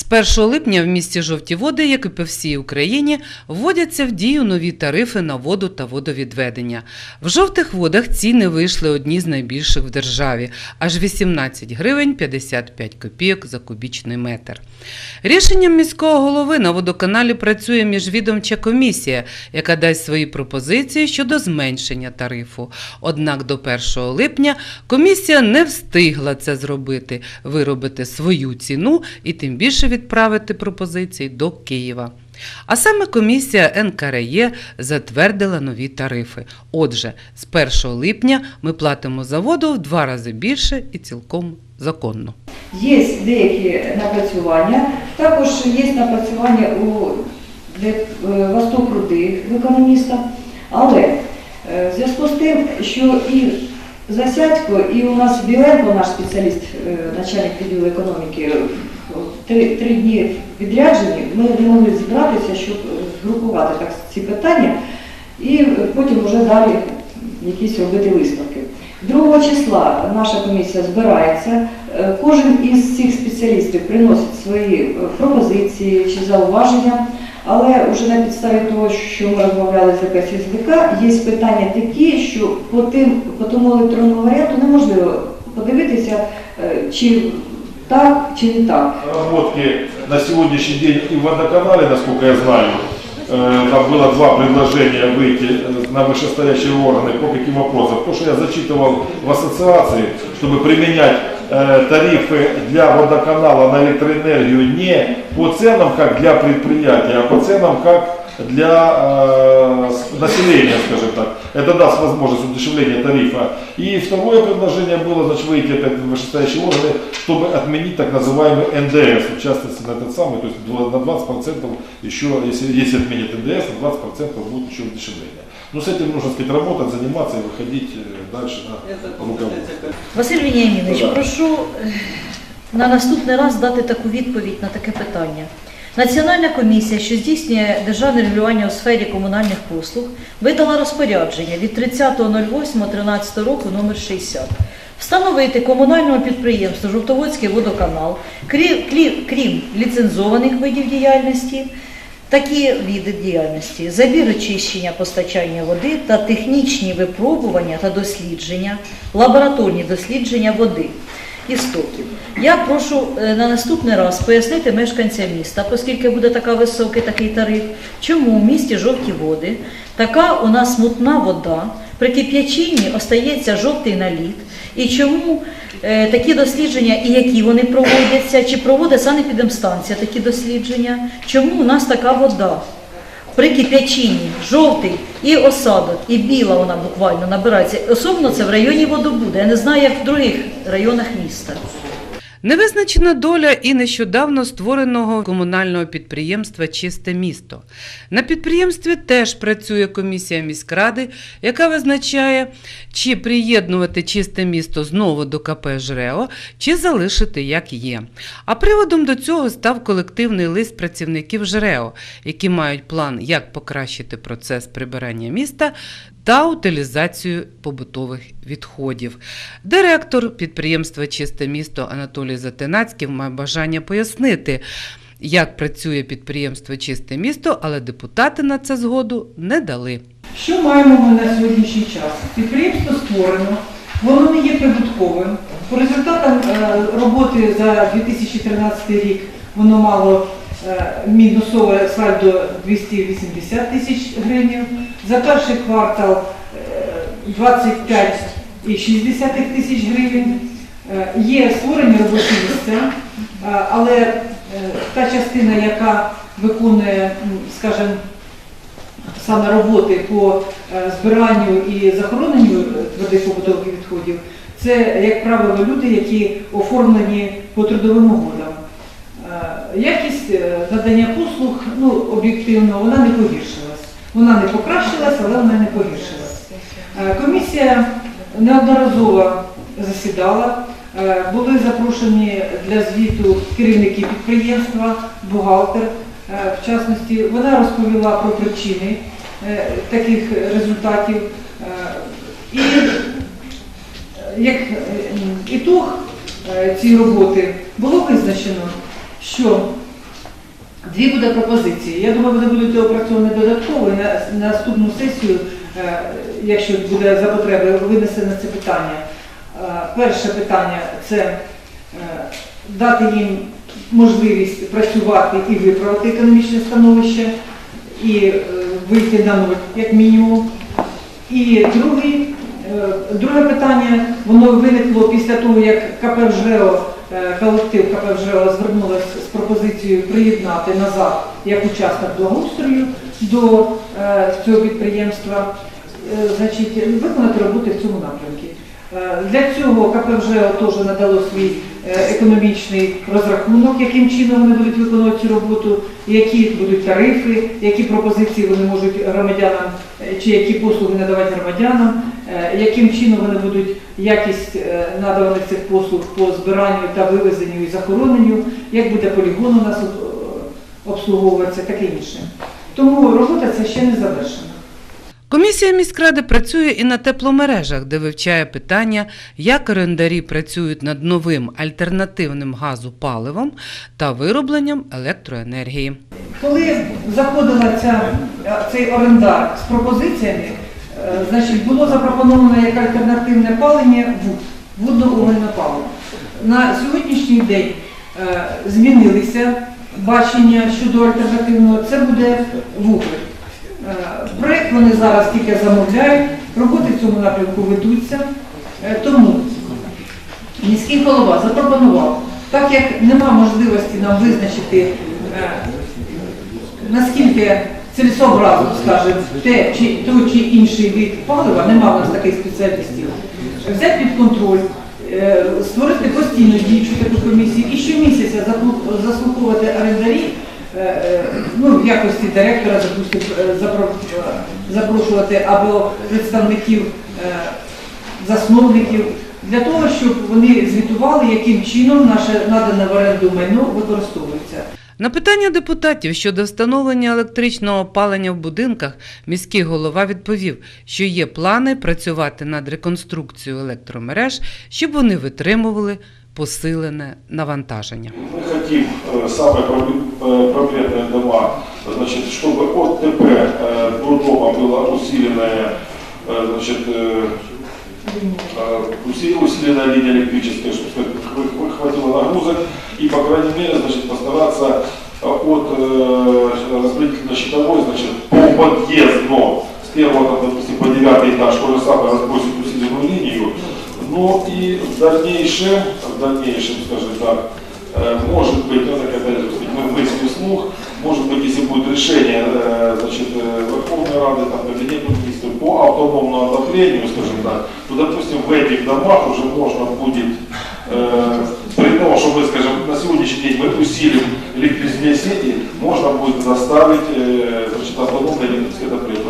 З 1 липня в місті Жовті Води, як і по всій Україні, вводяться в дію нові тарифи на воду та водовідведення. В жовтих водах ціни вийшли одні з найбільших в державі аж 18 гривень 55 копійок за кубічний метр. Рішенням міського голови на водоканалі працює міжвідомча комісія, яка дасть свої пропозиції щодо зменшення тарифу. Однак до 1 липня комісія не встигла це зробити, виробити свою ціну і тим більше відправити пропозиції до Києва. А саме комісія НКРЕ затвердила нові тарифи. Отже, з 1 липня ми платимо за воду в два рази більше і цілком законно. Є деякі напрацювання, також є напрацювання у е, Восток Руди в економіста, але е, в зв'язку з тим, що і Засядько, і у нас Біленко, наш спеціаліст, е, начальник відділу економіки, три, три дні відряджені, ми не могли зібратися, щоб е, згрупувати так ці питання і потім вже далі якісь робити висновки. 2 числа наша комісія збирається. Е, Кожен із цих спеціалістів приносить свої е, пропозиції чи зауваження, але вже на підставі того, що ми розмовляли з ЛКСВК, є питання такі, що по, тим, по тому електронному варіанту неможливо подивитися, чи так, чи не так. Разработки на сегодняшний день и в водоканале, насколько я знаю, э, там было два предложения выйти э, на вышестоящие органы по каким вопросам. То, что я зачитывал в ассоциации, чтобы применять э, тарифы для водоканала на электроэнергию не по ценам, как для предприятия, а по ценам, как для населения, скажем так. Это даст возможность удешевления тарифа. И второе предложение было, значит, выйти опять в вышестоящие органы, чтобы отменить так называемый НДС, в частности на этот самый, то есть два- на 20% еще, если, если отменят НДС, на 20% будет еще удешевление. Но с этим нужно, сказать, работать, заниматься и выходить э, дальше на руководство. Василь Веніамінович, Да. прошу е, на наступний раз дати таку відповідь на таке питання. Національна комісія, що здійснює державне регулювання у сфері комунальних послуг, видала розпорядження від 30.08.13 року номер 60 встановити комунальному підприємству Жовтоводський водоканал, крім, крім ліцензованих видів діяльності, такі види діяльності забір очищення постачання води та технічні випробування та дослідження, лабораторні дослідження води істоків. Я прошу е, на наступний раз пояснити мешканцям міста, оскільки буде така високий такий тариф, чому в місті жовті води така у нас мутна вода, при кип'ячінні остається жовтий наліт, і чому е, такі дослідження і які вони проводяться, чи проводить санепідемстанція такі дослідження, чому у нас така вода? При кип'ячінні жовтий і осада, і біла вона буквально набирається. Особливо це в районі водобуде. Я не знаю, як в других районах міста. Невизначена доля і нещодавно створеного комунального підприємства Чисте місто. На підприємстві теж працює комісія міськради, яка визначає, чи приєднувати чисте місто знову до КП ЖРЕО, чи залишити як є. А приводом до цього став колективний лист працівників ЖРЕО, які мають план, як покращити процес прибирання міста та утилізацію побутових відходів. Директор підприємства Чисте місто Анатолій Затинацький має бажання пояснити, як працює підприємство Чисте місто, але депутати на це згоду не дали. Що маємо ми на сьогоднішній час? Підприємство створено, воно не є прибутковим. По результатам е, роботи за 2013 рік воно мало е, мінусове сальдо 280 тисяч гривень. За перший квартал е, 25,6 тисяч гривень. Е, Є створені робочі місця, е, але е, та частина, яка виконує, скажімо, саме роботи по е, збиранню і захороненню твердих побутових відходів, це, як правило, люди, які оформлені по трудовим угодам. Е, Якість е, надання послуг, ну, об'єктивно, вона не погіршилась. Вона не покращилась, але вона не погіршилась. Е, Комісія неодноразово засідала, е, були запрошені для звіту керівники підприємства, бухгалтер, е, в частності. Вона розповіла про причини таких результатів. І як ітог цієї роботи було визначено, що Дві буде пропозиції. Я думаю, вони будуть опрацьовані додатково і на на наступну сесію, е, якщо буде за потреби, винесено це питання. Е, Перше питання це е, дати їм можливість працювати і виправити економічне становище, і вийти на нуль, як мінімум. І другий, друге питання, воно виникло після того, як КП «ВЖЕО», е, колектив КП «ВЖЕО» звернулася з пропозицією приєднати назад як учасник благоустрою до е, цього підприємства, е, значить, виконати роботи в цьому напрямку. Е, Для цього КП теж надало свій е, економічний розрахунок, яким чином вони будуть виконувати цю роботу, які будуть тарифи, які пропозиції вони можуть громадянам е, чи які послуги надавати громадянам, е, яким чином вони будуть якість е, надаваних цих послуг по збиранню та вивезенню і захороненню, як буде полігон у нас е, обслуговуватися, таке інше. Тому робота ця ще не завершена. Комісія міськради працює і на тепломережах, де вивчає питання, як орендарі працюють над новим альтернативним газопаливом та виробленням електроенергії. Коли заходила ця, цей орендар з пропозиціями, е, значить, було запропоновано як альтернативне палення вуд, водно-угольне паливо. На сьогоднішній день е, змінилися бачення щодо альтернативного, це буде вуголь. Е, Проект вони зараз тільки замовляють, роботи в цьому напрямку ведуться. Е, Тому міський голова запропонував, так як нема можливості нам визначити, е, наскільки цілесообразно, скажімо, те чи той чи інший вид палива, нема в нас таких спеціалістів, взяти під контроль, е, створити постійну діючу таку комісію і щомісяця заслу- заслуховувати орендарів, е, е, ну, в якості директора, допустим, запро- е, запрошувати або представників засновників, для того, щоб вони звітували, яким чином наше надане в оренду майно використовується. На питання депутатів щодо встановлення електричного опалення в будинках міський голова відповів, що є плани працювати над реконструкцією електромереж, щоб вони витримували посилене навантаження. Мы хотим э, самые проблем- э, проблемные дома, значит, чтобы от ТП э, до дома было усиленное, э, значит, э, э, уси- хватило нагрузок, и, по крайней мере, значит, постараться э, от э, распределительно-щитовой, значит, по подъезду. С первого, там, допустим, по девятый этаж, то же самое разбросить усиленную линию, но и в дальнейшем, в дальнейшем, скажем так, э, может быть, ну, так опять же, мы мысли вслух, может быть, если будет решение э, значит, э, Верховной Рады, там, Кабинета министров по автономному отоплению, скажем так, то, допустим, в этих домах уже можно будет, при том, что мы, скажем, на сегодняшний день мы усилим электрические сети, можно будет заставить э, значит, автономное электрическое отопление.